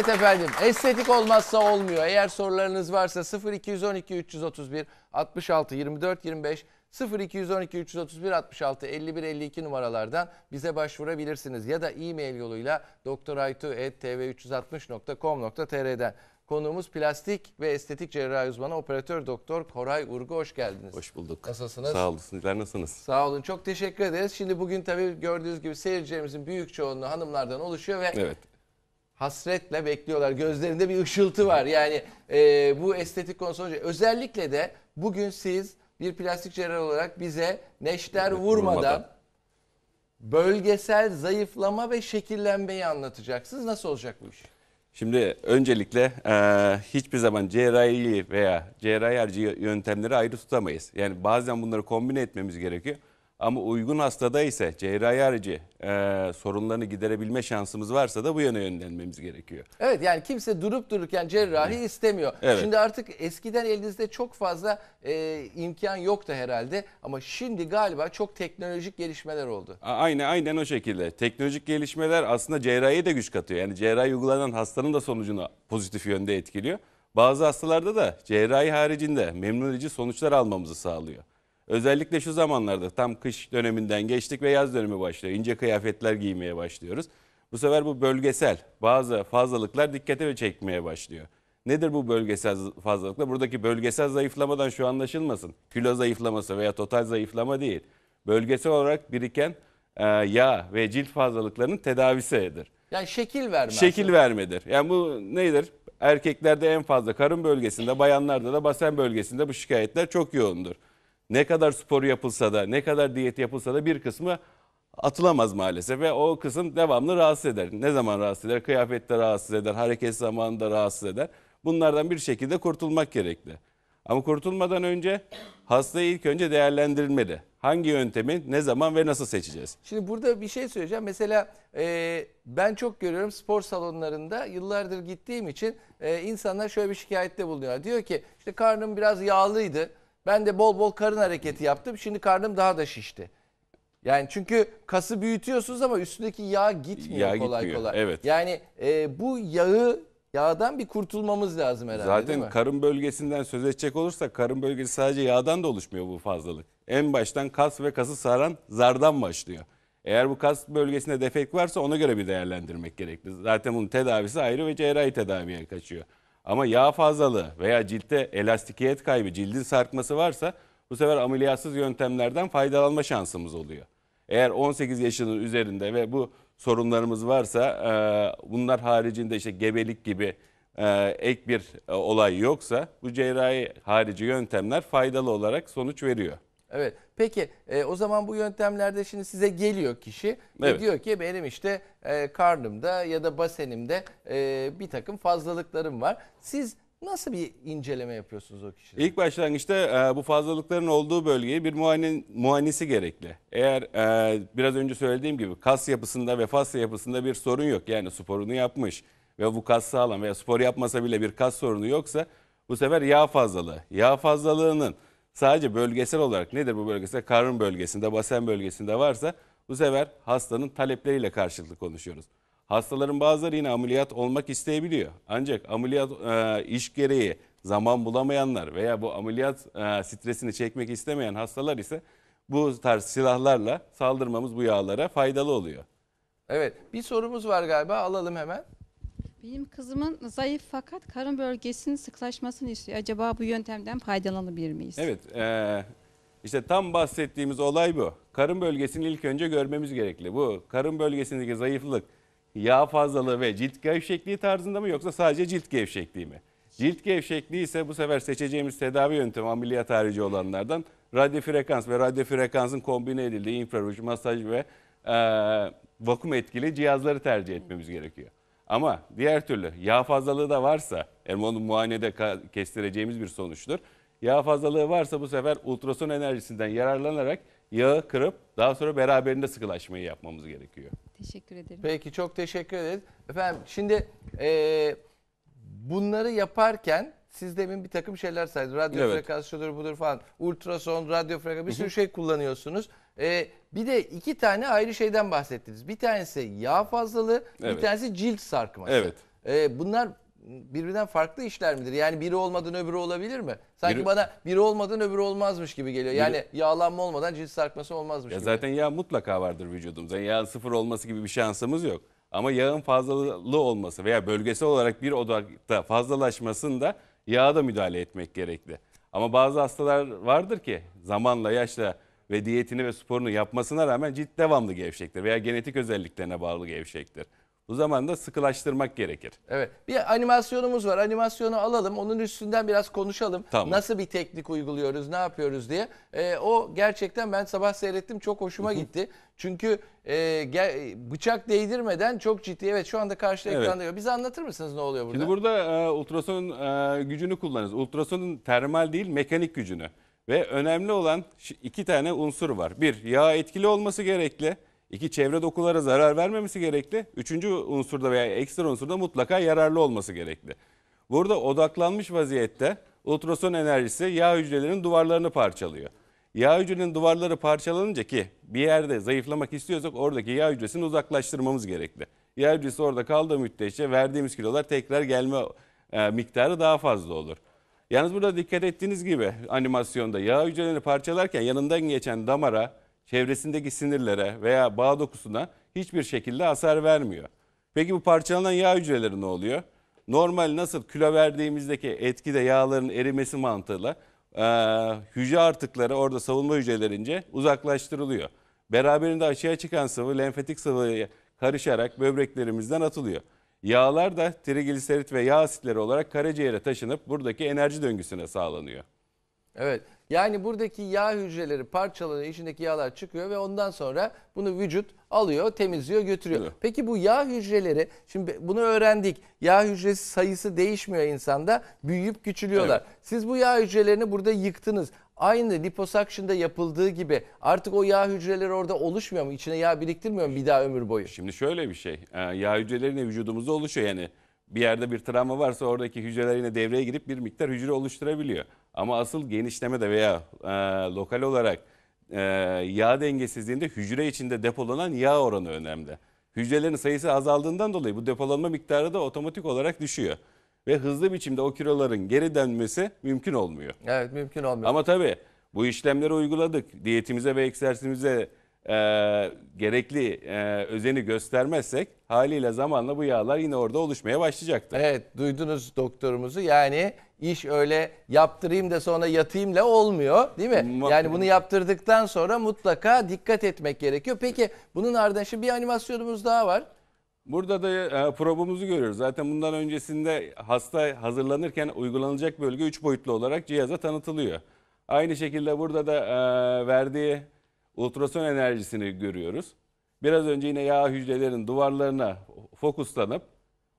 Evet efendim estetik olmazsa olmuyor. Eğer sorularınız varsa 0212 331 66 24 25 0212 331 66 51 52 numaralardan bize başvurabilirsiniz. Ya da e-mail yoluyla doktoraytu.tv360.com.tr'den. Konuğumuz plastik ve estetik cerrahi uzmanı operatör doktor Koray Urgu. Hoş geldiniz. Hoş bulduk. Nasılsınız? Sağ olun. Sizler nasılsınız? Sağ olun. Çok teşekkür ederiz. Şimdi bugün tabii gördüğünüz gibi seyircilerimizin büyük çoğunluğu hanımlardan oluşuyor ve Evet. Hasretle bekliyorlar. Gözlerinde bir ışıltı var. Yani e, bu estetik konusu olunca özellikle de bugün siz bir plastik cerrah olarak bize neşter vurmadan, vurmadan. bölgesel zayıflama ve şekillenmeyi anlatacaksınız. Nasıl olacak bu iş? Şimdi öncelikle eee, hiçbir zaman cerrahi veya cerrahi yöntemleri ayrı tutamayız. Yani bazen bunları kombine etmemiz gerekiyor. Ama uygun hastada ise cerrahi harici eee, sorunlarını giderebilme şansımız varsa da bu yöne yönlenmemiz gerekiyor. Evet yani kimse durup dururken cerrahi istemiyor. Evet. Şimdi artık eskiden elinizde çok fazla e, imkan yoktu herhalde ama şimdi galiba çok teknolojik gelişmeler oldu. Aynen aynen o şekilde. Teknolojik gelişmeler aslında cerrahiye de güç katıyor. Yani cerrahi uygulanan hastanın da sonucunu pozitif yönde etkiliyor. Bazı hastalarda da cerrahi haricinde memnun edici sonuçlar almamızı sağlıyor. Özellikle şu zamanlarda tam kış döneminden geçtik ve yaz dönemi başlıyor. İnce kıyafetler giymeye başlıyoruz. Bu sefer bu bölgesel bazı fazlalıklar dikkate çekmeye başlıyor. Nedir bu bölgesel fazlalıklar? Buradaki bölgesel zayıflamadan şu anlaşılmasın. Kilo zayıflaması veya total zayıflama değil. Bölgesel olarak biriken e, yağ ve cilt fazlalıklarının tedavisidir. Yani şekil verme. Şekil vermedir. Yani bu nedir? Erkeklerde en fazla karın bölgesinde, bayanlarda da basen bölgesinde bu şikayetler çok yoğundur. Ne kadar spor yapılsa da, ne kadar diyet yapılsa da bir kısmı atılamaz maalesef ve o kısım devamlı rahatsız eder. Ne zaman rahatsız eder? Kıyafette rahatsız eder, hareket zamanında rahatsız eder. Bunlardan bir şekilde kurtulmak gerekli. Ama kurtulmadan önce hastayı ilk önce değerlendirilmeli. Hangi yöntemi, ne zaman ve nasıl seçeceğiz? Şimdi burada bir şey söyleyeceğim. Mesela e, ben çok görüyorum spor salonlarında yıllardır gittiğim için e, insanlar şöyle bir şikayette bulunuyorlar. Diyor ki işte karnım biraz yağlıydı. Ben de bol bol karın hareketi yaptım. Şimdi karnım daha da şişti. Yani çünkü kası büyütüyorsunuz ama üstündeki yağ gitmiyor Yağ kolay gitmiyor, kolay. evet. Yani e, bu yağı yağdan bir kurtulmamız lazım herhalde değil Zaten mi? karın bölgesinden söz edecek olursak karın bölgesi sadece yağdan da oluşmuyor bu fazlalık. En baştan kas ve kası saran zardan başlıyor. Eğer bu kas bölgesinde defekt varsa ona göre bir değerlendirmek gerekli. Zaten bunun tedavisi ayrı ve cerrahi tedaviye kaçıyor. Ama yağ fazlalığı veya ciltte elastikiyet kaybı, cildin sarkması varsa bu sefer ameliyatsız yöntemlerden faydalanma şansımız oluyor. Eğer 18 yaşının üzerinde ve bu sorunlarımız varsa e, bunlar haricinde işte gebelik gibi e, ek bir e, olay yoksa bu cerrahi harici yöntemler faydalı olarak sonuç veriyor. Evet. Peki e, o zaman bu yöntemlerde şimdi size geliyor kişi ve Evet. diyor ki benim işte e, karnımda ya da basenimde e, bir takım fazlalıklarım var. Siz nasıl bir inceleme yapıyorsunuz o kişide? İlk başlangıçta e, bu fazlalıkların olduğu bölgeye bir muayene, muayenesi gerekli. Eğer e, biraz önce söylediğim gibi kas yapısında ve fasya yapısında bir sorun yok. Yani sporunu yapmış ve bu kas sağlam veya spor yapmasa bile bir kas sorunu yoksa bu sefer yağ fazlalığı. Yağ fazlalığının sadece bölgesel olarak nedir bu bölgesel? Karın bölgesinde, basen bölgesinde varsa bu sefer hastanın talepleriyle karşılıklı konuşuyoruz. Hastaların bazıları yine ameliyat olmak isteyebiliyor. Ancak ameliyat e, iş gereği zaman bulamayanlar veya bu ameliyat e, stresini çekmek istemeyen hastalar ise bu tarz silahlarla saldırmamız bu yağlara faydalı oluyor. Evet. Bir sorumuz var galiba alalım hemen. Benim kızımın zayıf fakat karın bölgesinin sıklaşmasını istiyor. Acaba bu yöntemden faydalanabilir miyiz? Evet, e, işte tam bahsettiğimiz olay bu. Karın bölgesini ilk önce görmemiz gerekli. Bu karın bölgesindeki zayıflık yağ fazlalığı ve cilt gevşekliği tarzında mı yoksa sadece cilt gevşekliği mi? Cilt gevşekliği ise bu sefer seçeceğimiz tedavi yöntemi ameliyat harici olanlardan radyo frekans ve radyo frekansın kombine edildiği infraruj, masaj ve e, vakum etkili cihazları tercih etmemiz gerekiyor. Ama diğer türlü yağ fazlalığı da varsa, yani onu muayenede kestireceğimiz bir sonuçtur. Yağ fazlalığı varsa bu sefer ultrason enerjisinden yararlanarak yağı kırıp daha sonra beraberinde sıkılaşmayı yapmamız gerekiyor. Teşekkür ederim. Peki çok teşekkür ederiz. Efendim şimdi e, bunları yaparken siz demin bir takım şeyler saydınız. Radyo Evet. frekans şudur budur falan. Ultrason, radyo frekans bir sürü şey kullanıyorsunuz. E, bir de iki tane ayrı şeyden bahsettiniz. Bir tanesi yağ fazlalığı, bir Evet. tanesi cilt sarkması. Evet. e, bunlar birbirinden farklı işler midir? Yani biri olmadan öbürü olabilir mi? Sanki Biri- bana biri olmadan öbürü olmazmış gibi geliyor. Yani yağlanma olmadan cilt sarkması olmazmış Ya gibi. zaten yağ mutlaka vardır vücudumuzda. Yağın sıfır olması gibi bir şansımız yok. Ama yağın fazlalığı olması veya bölgesel olarak bir odakta fazlalaşmasında yağa da müdahale etmek gerekli. Ama bazı hastalar vardır ki zamanla, yaşla ve diyetini ve sporunu yapmasına rağmen cilt devamlı gevşektir veya genetik özelliklerine bağlı gevşektir. Bu zaman da sıkılaştırmak gerekir. Evet. Bir animasyonumuz var. Animasyonu alalım. Onun üstünden biraz konuşalım. Tamam. Nasıl bir teknik uyguluyoruz, ne yapıyoruz diye. Ee, o gerçekten ben sabah seyrettim. Çok hoşuma gitti. Çünkü e, bıçak değdirmeden çok ciddi. Evet şu anda karşıda Evet. ekranda. Bize anlatır mısınız ne oluyor burada? Şimdi burada e, ultrason e, gücünü kullanırız. Ultrasonun termal değil mekanik gücünü. Ve önemli olan iki tane unsur var. Bir, yağ etkili olması gerekli. İki, çevre dokulara zarar vermemesi gerekli. Üçüncü unsurda veya ekstra unsurda mutlaka yararlı olması gerekli. Burada odaklanmış vaziyette ultrason enerjisi yağ hücrelerinin duvarlarını parçalıyor. Yağ hücrelerinin duvarları parçalanınca ki bir yerde zayıflamak istiyorsak oradaki yağ hücresini uzaklaştırmamız gerekli. Yağ hücresi orada kaldığı müddetçe verdiğimiz kilolar tekrar gelme e, miktarı daha fazla olur. Yalnız burada dikkat ettiğiniz gibi animasyonda yağ hücrelerini parçalarken yanından geçen damara, çevresindeki sinirlere veya bağ dokusuna hiçbir şekilde hasar vermiyor. Peki bu parçalanan yağ hücreleri ne oluyor? Normal nasıl kilo verdiğimizdeki etkide yağların erimesi mantığıyla e, hücre artıkları orada savunma hücrelerince uzaklaştırılıyor. Beraberinde açığa çıkan sıvı lenfatik sıvıya karışarak böbreklerimizden atılıyor. Yağlar da trigliserit ve yağ asitleri olarak karaciğere taşınıp buradaki enerji döngüsüne sağlanıyor. Evet. Yani buradaki yağ hücreleri parçalanıyor, içindeki yağlar çıkıyor ve ondan sonra bunu vücut alıyor, temizliyor, götürüyor. Evet. Peki bu yağ hücreleri, şimdi bunu öğrendik. Yağ hücresi sayısı değişmiyor insanda, büyüyüp küçülüyorlar. Evet. Siz bu yağ hücrelerini burada yıktınız. Aynı liposuction'da yapıldığı gibi artık o yağ hücreleri orada oluşmuyor mu? İçine yağ biriktirmiyor mu bir daha ömür boyu? Şimdi şöyle bir şey, e, yağ hücreleri yine vücudumuzda oluşuyor yani. Bir yerde bir travma varsa oradaki hücreler yine devreye girip bir miktar hücre oluşturabiliyor. Ama asıl genişlemede veya e, lokal olarak e, yağ dengesizliğinde hücre içinde depolanan yağ oranı önemli. Hücrelerin sayısı azaldığından dolayı bu depolanma miktarı da otomatik olarak düşüyor. Ve hızlı biçimde o kiloların geri dönmesi mümkün olmuyor. Evet mümkün olmuyor. Ama tabii bu işlemleri uyguladık. Diyetimize ve egzersizimize e, gerekli e, özeni göstermezsek haliyle zamanla bu yağlar yine orada oluşmaya başlayacaktır. Evet duydunuz doktorumuzu yani iş öyle yaptırayım da sonra yatayımla olmuyor değil mi? Ma- Yani bunu yaptırdıktan sonra mutlaka dikkat etmek gerekiyor. Peki bunun ardından şimdi bir animasyonumuz daha var. Burada da e, probumuzu görüyoruz. Zaten bundan öncesinde hasta hazırlanırken uygulanacak bölge 3 boyutlu olarak cihaza tanıtılıyor. Aynı şekilde burada da e, verdiği ultrason enerjisini görüyoruz. Biraz önce yine yağ hücrelerin duvarlarına fokuslanıp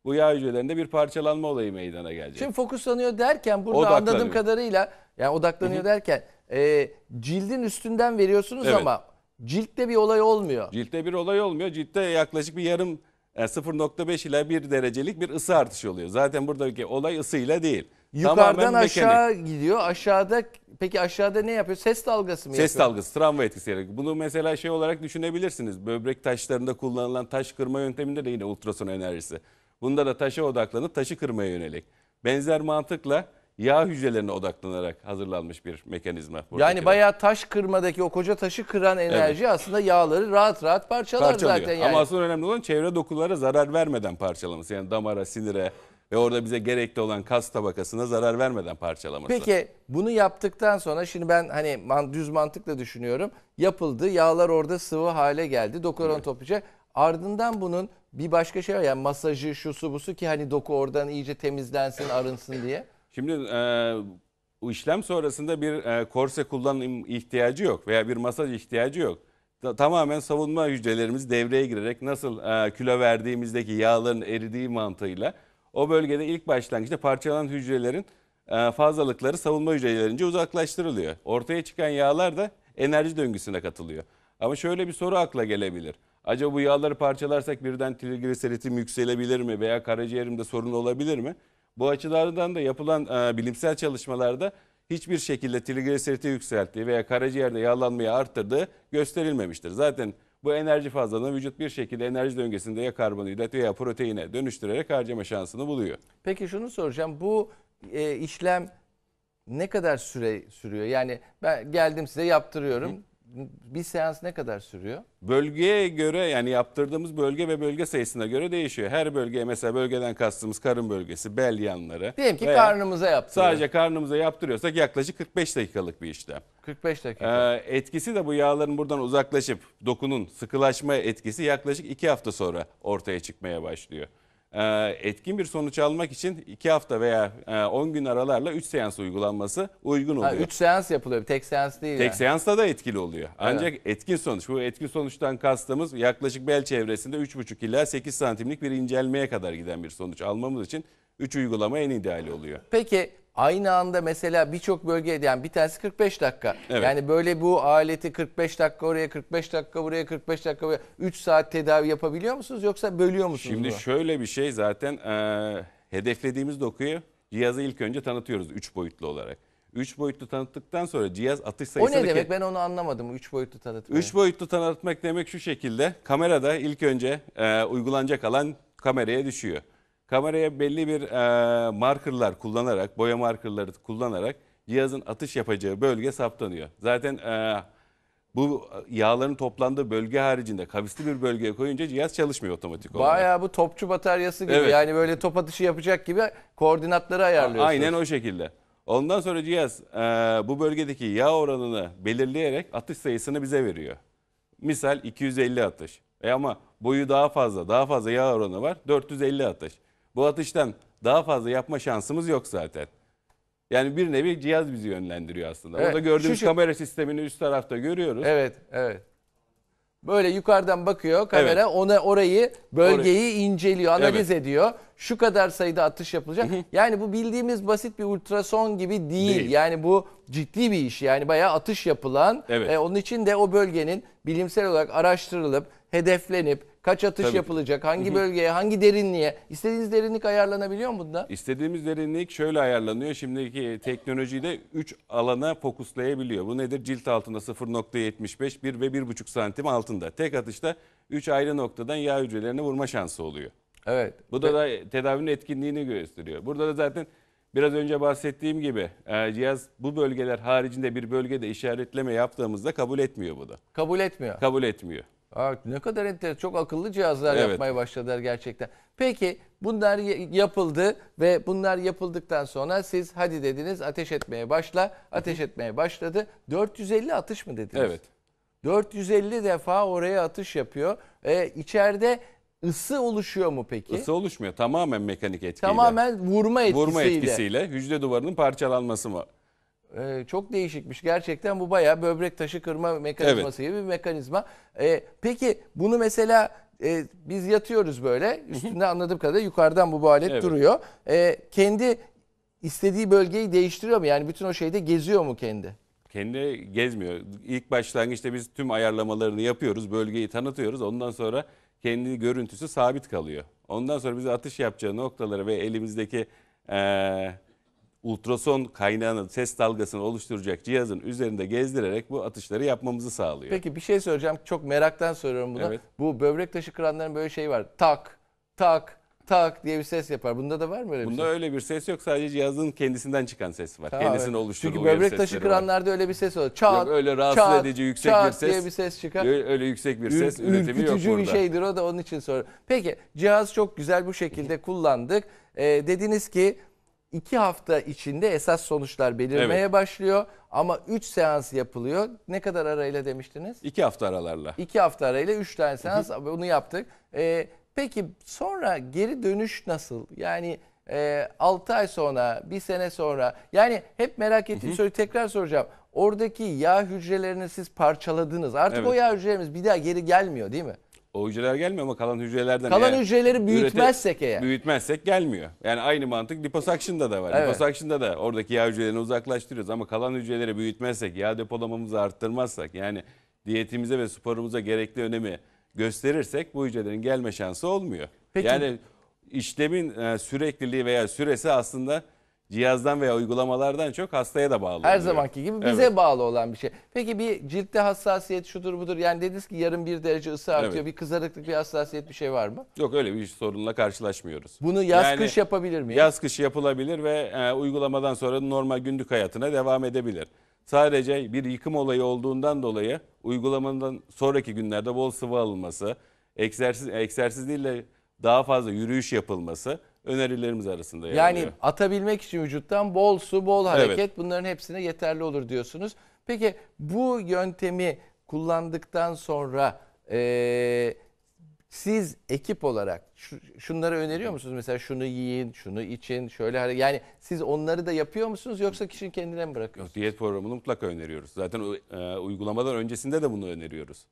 bu yağ hücrelerinde bir parçalanma olayı meydana gelecek. Şimdi fokuslanıyor derken burada anladığım kadarıyla yani odaklanıyor derken e, cildin üstünden veriyorsunuz Evet. ama ciltte bir olay olmuyor. Ciltte bir olay olmuyor. Ciltte yaklaşık bir yarım e, 0.5 ila 1 derecelik bir ısı artışı oluyor. Zaten buradaki olay ısıyla değil. Yukarıdan Tamamen mekanik. aşağı gidiyor. Aşağıda peki aşağıda ne yapıyor? Ses dalgası mı Ses yapıyor? dalgası, travma etkisi. Bunu mesela şey olarak düşünebilirsiniz. Böbrek taşlarında kullanılan taş kırma yönteminde de yine ultrason enerjisi. Bunda da taşa odaklanıp taşı kırmaya yönelik. Benzer mantıkla yağ hücrelerine odaklanarak hazırlanmış bir mekanizma. Yani bayağı taş kırmadaki o koca taşı kıran enerji aslında yağları rahat rahat parçalar parçalıyor. zaten yani. Ama asıl önemli olan çevre dokulara zarar vermeden parçalaması. Yani damara, sinire ve orada bize gerekli olan kas tabakasına zarar vermeden parçalaması. Peki bunu yaptıktan sonra şimdi ben hani man- düz mantıkla düşünüyorum. Yapıldı. Yağlar orada sıvı hale geldi. Doktor onu toplayacak. Ardından bunun bir başka şey var yani masajı, şusu busu ki hani doku oradan iyice temizlensin, arınsın diye. Şimdi e, işlem sonrasında bir e, korse kullanım ihtiyacı yok veya bir masaj ihtiyacı yok. Ta- tamamen savunma hücrelerimiz devreye girerek nasıl e, kilo verdiğimizdeki yağların eridiği mantığıyla o bölgede ilk başlangıçta parçalanan hücrelerin e, fazlalıkları savunma hücrelerince uzaklaştırılıyor. Ortaya çıkan yağlar da enerji döngüsüne katılıyor. Ama şöyle bir soru akla gelebilir. Acaba bu yağları parçalarsak birden trigliseritim yükselebilir mi veya karaciğerimde sorun olabilir mi? Bu açılardan da yapılan e, bilimsel çalışmalarda hiçbir şekilde trigliseriti yükselttiği veya karaciğerde yağlanmayı arttırdığı gösterilmemiştir. Zaten Bu enerji fazlalığını vücut bir şekilde enerji döngüsünde ya karbonhidrat veya proteine dönüştürerek harcama şansını buluyor. Peki şunu soracağım. Bu e, işlem ne kadar süre sürüyor? Yani ben geldim size yaptırıyorum. Bir seans ne kadar sürüyor? Bölgeye göre yani yaptırdığımız bölge ve bölge sayısına göre değişiyor. Her bölgeye mesela bölgeden kastımız karın bölgesi, bel yanları. Diyelim ki karnımıza yaptırıyoruz. Sadece karnımıza yaptırıyorsak yaklaşık 45 dakikalık bir işlem. 45 dakika. Ee, etkisi de bu yağların buradan uzaklaşıp dokunun sıkılaşma etkisi yaklaşık 2 hafta sonra ortaya çıkmaya başlıyor. Ee, etkin bir sonuç almak için 2 hafta veya e, 10 gün aralarla 3 seans uygulanması uygun oluyor. 3 seans yapılıyor. Tek seans değil. Tek yani. seansta da etkili oluyor. Ancak etkin sonuç, bu etkin sonuçtan kastımız yaklaşık bel çevresinde 3,5 ila 8 santimlik bir incelmeye kadar giden bir sonuç almamız için 3 uygulama en ideali oluyor. Peki aynı anda mesela birçok bölgede yani bir tanesi 45 dakika. Evet. Yani böyle bu aleti 45 dakika oraya 45 dakika buraya 45 dakika buraya 3 saat tedavi yapabiliyor musunuz yoksa bölüyor musunuz? Şimdi bunu? şöyle bir şey zaten e, hedeflediğimiz dokuyu cihazı ilk önce tanıtıyoruz 3 boyutlu olarak. 3 boyutlu tanıttıktan sonra cihaz atış o sayısını... ne demek ben onu anlamadım 3 boyutlu tanıtmayı. 3 boyutlu tanıtmak demek şu şekilde. Kamerada ilk önce e, uygulanacak alan kameraya düşüyor. Kameraya belli bir e, markerlar kullanarak, boya markerları kullanarak cihazın atış yapacağı bölge saptanıyor. Zaten e, bu yağların toplandığı bölge haricinde kavisli bir bölgeye koyunca cihaz çalışmıyor otomatik olarak. Bayağı bu topçu bataryası gibi Evet. yani böyle top atışı yapacak gibi koordinatları ayarlıyorsunuz. Aynen o şekilde. Ondan sonra cihaz e, bu bölgedeki yağ oranını belirleyerek atış sayısını bize veriyor. Misal 250 atış. E ama boyu daha fazla, daha fazla yağ oranı var. 450 atış. Bu atıştan daha fazla yapma şansımız yok zaten. Yani bir nevi cihaz bizi yönlendiriyor aslında. Evet, Orada gördüğümüz şu- şu- kamera sistemini üst tarafta görüyoruz. Evet, evet. Böyle yukarıdan bakıyor kamera ona orayı bölgeyi inceliyor, analiz ediyor. Şu kadar sayıda atış yapılacak. yani bu bildiğimiz basit bir ultrason gibi değil. Değil. Yani bu ciddi bir iş. Yani bayağı atış yapılan. Evet. e, onun için de o bölgenin bilimsel olarak araştırılıp, hedeflenip kaç atış Tabii. yapılacak, hangi bölgeye, hangi derinliğe, istediğiniz derinlik ayarlanabiliyor mu bunda? İstediğimiz derinlik şöyle ayarlanıyor. Şimdiki teknolojide 3 alana fokuslayabiliyor. Bu nedir? Cilt altında 0.75, 1 ve 1.5 santim altında. Tek atışta 3 ayrı noktadan yağ hücrelerine vurma şansı oluyor. Evet. Bu da, da tedavinin etkinliğini gösteriyor. Burada da zaten biraz önce bahsettiğim gibi e, cihaz bu bölgeler haricinde bir bölgede işaretleme yaptığımızda kabul etmiyor bu da. Kabul etmiyor. Kabul etmiyor. Aa, ne kadar enteresan. Çok akıllı cihazlar Evet. yapmaya başladılar gerçekten. Peki bunlar yapıldı ve bunlar yapıldıktan sonra siz hadi dediniz ateş etmeye başla. Ateş etmeye başladı. 450 atış mı dediniz? Evet. 450 defa oraya atış yapıyor. Ee, içeride ısı oluşuyor mu peki? Isı oluşmuyor. Tamamen mekanik etkiyle. Tamamen vurma etkisiyle. Vurma etkisiyle hücre duvarının parçalanması mı? Ee, çok değişikmiş. Gerçekten bu bayağı böbrek taşı kırma mekanizması gibi bir mekanizma. Ee, peki bunu mesela e, biz yatıyoruz böyle. Üstünde anladığım kadarıyla yukarıdan bu, bu alet Evet. duruyor. Ee, kendi istediği bölgeyi değiştiriyor mu? Yani bütün o şeyde geziyor mu kendi? Kendi gezmiyor. İlk başlangıçta biz tüm ayarlamalarını yapıyoruz, bölgeyi tanıtıyoruz. Ondan sonra kendi görüntüsü sabit kalıyor. Ondan sonra bize atış yapacağı noktaları ve elimizdeki eee ultrason kaynağının ses dalgasını oluşturacak cihazın üzerinde gezdirerek bu atışları yapmamızı sağlıyor. Peki bir şey soracağım. Çok meraktan soruyorum bunu. Evet. Bu böbrek taşı kıranların böyle şey var. Tak, tak, tak diye bir ses yapar. Bunda da var mı öyle bir Bunda şey? öyle bir ses yok. Sadece cihazın kendisinden çıkan ses var. Tamam, Kendisini evet. oluşturduğu Çünkü böbrek taşı var. kıranlarda öyle bir ses olur. Çat, Yok, öyle rahatsız çat, edici yüksek çat bir ses. diye bir ses çıkar. Öyle, öyle yüksek bir ses Ür- üretimi yok burada. bir şeydir o da onun için soruyorum. Peki cihaz çok güzel bu şekilde kullandık. Ee, dediniz ki iki hafta içinde esas sonuçlar belirmeye Evet. başlıyor. Ama 3 seans yapılıyor. Ne kadar arayla demiştiniz? İki hafta aralarla. 2 hafta arayla 3 tane seans bunu yaptık. Ee, peki sonra geri dönüş nasıl? Yani 6 ay sonra, bir sene sonra yani hep merak ettiğim soruyu tekrar soracağım. Oradaki yağ hücrelerini siz parçaladınız. Artık Evet. o yağ hücrelerimiz bir daha geri gelmiyor değil mi? O hücreler gelmiyor ama kalan hücrelerden Kalan eğer hücreleri büyütmezsek eğer. Büyütmezsek gelmiyor. Yani aynı mantık liposuction'da da var. Evet. Liposuction'da da oradaki yağ hücrelerini uzaklaştırıyoruz ama kalan hücreleri büyütmezsek, yağ depolamamızı arttırmazsak yani diyetimize ve sporumuza gerekli önemi gösterirsek bu hücrelerin gelme şansı olmuyor. Peki- Yani işlemin e, sürekliliği veya süresi aslında cihazdan veya uygulamalardan çok hastaya da bağlı Her oluyor. zamanki gibi bize Evet. bağlı olan bir şey. Peki bir ciltte hassasiyet şudur budur. Yani dediniz ki yarım bir derece ısı artıyor. Evet. Bir kızarıklık, bir hassasiyet bir şey var mı? Yok öyle bir sorunla karşılaşmıyoruz. Bunu yaz Yani kış yapabilir miyim? Yaz kış yapılabilir ve e, uygulamadan sonra normal günlük hayatına devam edebilir. Sadece bir yıkım olayı olduğundan dolayı uygulamanın sonraki günlerde bol sıvı alınması, egzersiz egzersiz değil de daha fazla yürüyüş yapılması önerilerimiz arasında yer Yani alıyor. atabilmek için vücuttan bol su, bol hareket Evet. bunların hepsine yeterli olur diyorsunuz. Peki bu yöntemi kullandıktan sonra eee, siz ekip olarak şu- şunları öneriyor musunuz? Mesela şunu yiyin, şunu için, şöyle hare- yani siz onları da yapıyor musunuz yoksa kişinin kendine mi bırakıyorsunuz? Diyet programını mutlaka öneriyoruz. Zaten e, uygulamadan öncesinde de bunu öneriyoruz.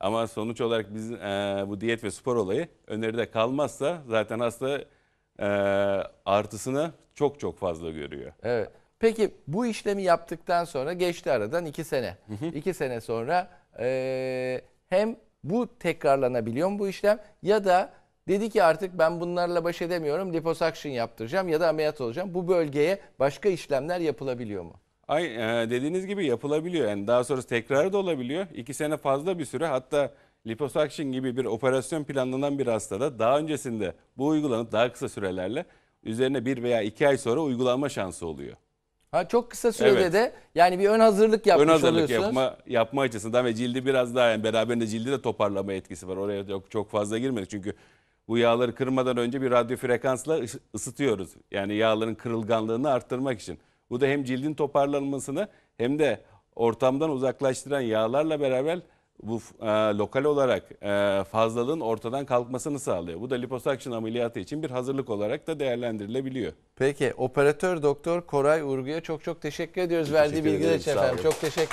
Ama sonuç olarak biz e, bu diyet ve spor olayı öneride kalmazsa zaten hasta e, artısını çok çok fazla görüyor. Evet. Peki bu işlemi yaptıktan sonra geçti aradan iki sene. iki sene sonra eee, hem bu tekrarlanabiliyor mu bu işlem ya da dedi ki artık ben bunlarla baş edemiyorum liposuction yaptıracağım ya da ameliyat olacağım. Bu bölgeye başka işlemler yapılabiliyor mu? Ay e, dediğiniz gibi yapılabiliyor. Yani daha sonrası tekrarı da olabiliyor. İki sene fazla bir süre hatta liposuction gibi bir operasyon planlanan bir hastada daha öncesinde bu uygulanıp daha kısa sürelerle üzerine bir veya iki ay sonra uygulanma şansı oluyor. Ha çok kısa sürede Evet. de yani bir ön hazırlık yapmış Ön hazırlık oluyorsunuz. yapma, yapma açısından ve cildi biraz daha yani beraberinde cildi de toparlama etkisi var. Oraya çok, çok fazla girmedik çünkü bu yağları kırmadan önce bir radyo frekansla ıs- ısıtıyoruz. Yani yağların kırılganlığını arttırmak için. Bu da hem cildin toparlanmasını hem de ortamdan uzaklaştıran yağlarla beraber bu e, lokal olarak e, fazlalığın ortadan kalkmasını sağlıyor. Bu da liposuction ameliyatı için bir hazırlık olarak da değerlendirilebiliyor. Peki operatör doktor Koray Urgu'ya çok çok teşekkür ediyoruz verdiği teşekkür bilgiler ederiz, için efendim. Çok teşekkür